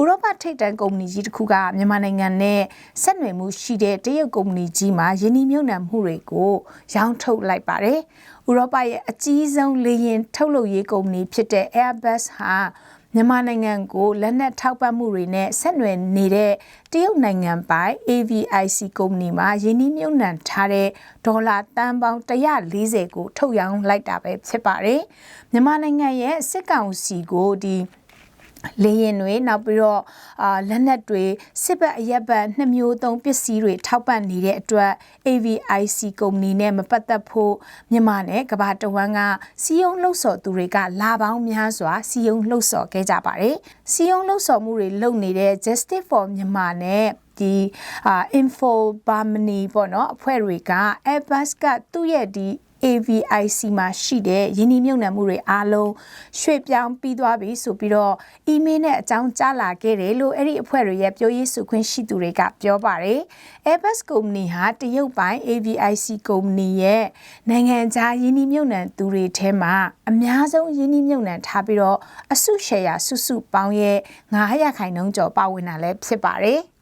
ဥရောပထိပ်တန်းကုမ္ပဏီကြီးတစ်ခုကမြန်မာနိုင်ငံနဲ့ဆက်နွယ်မှုရှိတဲ့တရုတ်ကုမ္ပဏီကြီးမှာယင်းနှိမ့်မြုပ်နှံမှုတွေကိုရောင်းထုတ်လိုက်ပါတယ်။ဥရောပရဲ့အကြီးဆုံးလေယာဉ်ထုတ်လုပ်ရေးကုမ္ပဏီဖြစ်တဲ့ Airbus ဟာမြန်မာနိုင်ငံကိုလက်နက်ထောက်ပံ့မှုတွေနဲ့ဆက်နွယ်နေတဲ့တရုတ်နိုင်ငံပိုင် AVIC ကုမ္ပဏီမှာယင်းနှိမ့်မြုပ်နှံထားတဲ့ဒေါ်လာတန်ပေါင်း140ကိုထုတ်ရောင်းလိုက်တာပဲဖြစ်ပါတယ်။မြန်မာနိုင်ငံရဲ့စစ်ကောင်စီကိုဒီ လေရင်တွေနောက်ပြီးတော့အာလက်နက်တွေစစ်ဘက်အရက်ဘက်နှစ်မျိုးသုံးပစ္စည်းတွေထောက်ပံ့နေတဲ့အတွက် AVIC ကုမ္ပဏီနဲ့မပတ်သက်ဖို့မြန်မာနဲ့ကမ္ဘာတဝန်းကစီယုံလှုပ်ဆော်သူတွေကလာပေါင်းများစွာစီယုံလှုပ်ဆော်ခဲ့ကြပါတယ်။စီယုံလှုပ်ဆော်မှုတွေလုပ်နေတဲ့ Justice for Myanmar နဲ့ဒီအာ info barmani ပေါ့နော်အဖွဲ့တွေက Airbus ကသူ့ရဲ့ဒီ AVIC မှာရှိတဲ့ယင်းနှမြုံနှံမှုတွေအားလုံးရွှေ့ပြောင်းပြီးသွားပြီဆိုပြီးတော့ email နဲ့အကြောင်းကြားလာခဲ့တယ်လို့အဲ့ဒီအဖွဲ့တွေရဲ့ပြောရေးဆိုခွင့်ရှိသူတွေကပြောပါတယ်။ Airbus ကုမ္ပဏီဟာတရုတ်ပိုင်း AVIC ကုမ္ပဏီရဲ့နိုင်ငံခြားယင်းနှမြုံနှံသူတွေထဲမှာအများဆုံးယင်းနှမြုံနှံထားပြီးတော့အစုရှယ်ယာစုစုပေါင်းရဲ့900ခိုင်နှုန်းကျော်ပါဝင်တာလည်းဖြစ်ပါတယ်။